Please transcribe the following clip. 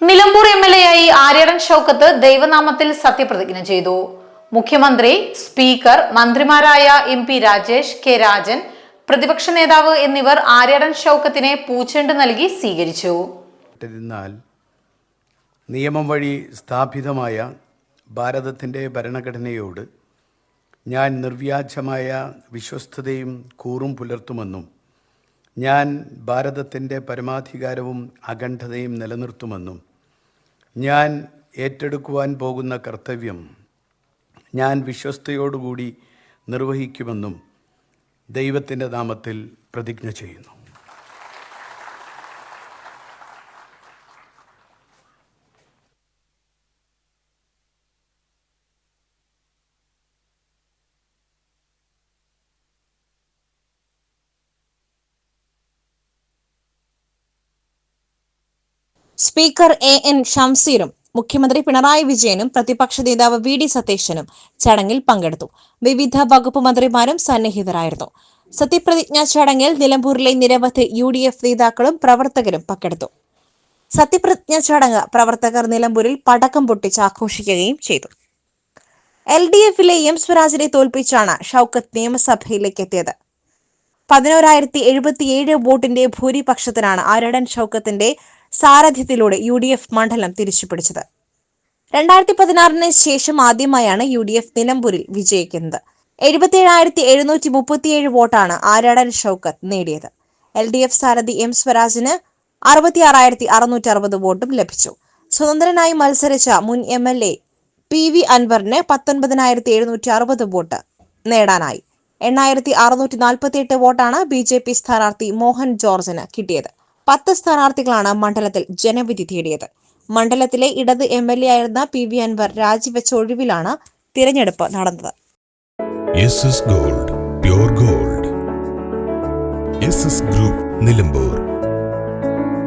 Nilambur M L A ആയി ആര്യടൻ ഷൗക്കത്ത് ദൈവനാമത്തിൽ സത്യപ്രതിജ്ഞ ചെയ്തു. മുഖ്യമന്ത്രി സ്പീക്കർ മന്ത്രിമാരായ M P Rajesh K Rajan പ്രതിപക്ഷ നേതാവ് എന്നിവർ ആര്യടൻ ഷൗക്കത്തിനെ പൂച്ചെണ്ട് നൽകി സ്വീകരിച്ചു. നിയമം വഴി സ്ഥാപിതമായ ഭാരതത്തിന്റെ ഭരണഘടനയോട് ഞാൻ നിർവ്യാജമായ വിശ്വസ്തതയും കൂറും പുലർത്തുമെന്നും ഞാൻ ഭാരതത്തിന്റെ പരമാധികാരവും അഖണ്ഡതയും നിലനിർത്തുമെന്നും ഞാൻ ഏറ്റെടുക്കുവാൻ പോകുന്ന കർത്തവ്യം ഞാൻ വിശ്വസ്തയോടുകൂടി നിർവഹിക്കുമെന്നും ദൈവത്തിന്റെ നാമത്തിൽ പ്രതിജ്ഞ ചെയ്യുന്നു. സ്പീക്കർ എ എൻ ഷംസീറും മുഖ്യമന്ത്രി പിണറായി വിജയനും പ്രതിപക്ഷ നേതാവ് വി ഡി സതീശനും ചടങ്ങിൽ പങ്കെടുത്തു. വിവിധ വകുപ്പ് മന്ത്രിമാരും സന്നിഹിതരായിരുന്നു. സത്യപ്രതിജ്ഞാ ചടങ്ങിൽ നിലമ്പൂരിലെ നിരവധി യു ഡി എഫ് നേതാക്കളും പ്രവർത്തകരും പങ്കെടുത്തു. സത്യപ്രതിജ്ഞ ചടങ്ങ് പ്രവർത്തകർ നിലമ്പൂരിൽ പടക്കം പൊട്ടിച്ച് ആഘോഷിക്കുകയും ചെയ്തു. എൽ ഡി എഫിലെ എം സ്വരാജിനെ തോൽപ്പിച്ചാണ് ഷൗക്കത്ത് നിയമസഭയിലേക്ക് എത്തിയത്. പതിനോരായിരത്തി എഴുപത്തിയേഴ് വോട്ടിന്റെ ഭൂരിപക്ഷത്തിനാണ് ആരടൻ ഷൌക്കത്തിന്റെ സാരഥ്യത്തിലൂടെ യു ഡി എഫ് മണ്ഡലം തിരിച്ചുപിടിച്ചത്. രണ്ടായിരത്തി പതിനാറിന് ശേഷം ആദ്യമായാണ് യു ഡി എഫ് നിലമ്പൂരിൽ വിജയിക്കുന്നത്. എഴുപത്തിയേഴായിരത്തി എഴുന്നൂറ്റി മുപ്പത്തിയേഴ് വോട്ടാണ് ആരാടൻ ഷൗക്കത്ത് നേടിയത്. എൽ ഡി എഫ് സാരഥി എം സ്വരാജിന് അറുപത്തിയാറായിരത്തി അറുന്നൂറ്റി അറുപത് വോട്ടും ലഭിച്ചു. സ്വതന്ത്രനായി മത്സരിച്ച മുൻ M L A P V അൻവറിന് പത്തൊൻപതിനായിരത്തി എഴുന്നൂറ്റി അറുപത് വോട്ട് നേടാനായി. എണ്ണായിരത്തി അറുന്നൂറ്റി നാൽപ്പത്തി എട്ട് വോട്ടാണ് ബി ജെ പി സ്ഥാനാർത്ഥി മോഹൻ ജോർജിന് കിട്ടിയത്. പത്ത് സ്ഥാനാർത്ഥികളാണ് മണ്ഡലത്തിൽ ജനവിധി തേടിയത്. മണ്ഡലത്തിലെ ഇടത് എം എൽ എ ആയിരുന്ന പി വി അൻവർ രാജിവെച്ച ഒഴിവിലാണ് തിരഞ്ഞെടുപ്പ് നടന്നത്. Gold gold. ഗ്രൂപ്പ് നിലമ്പൂർ.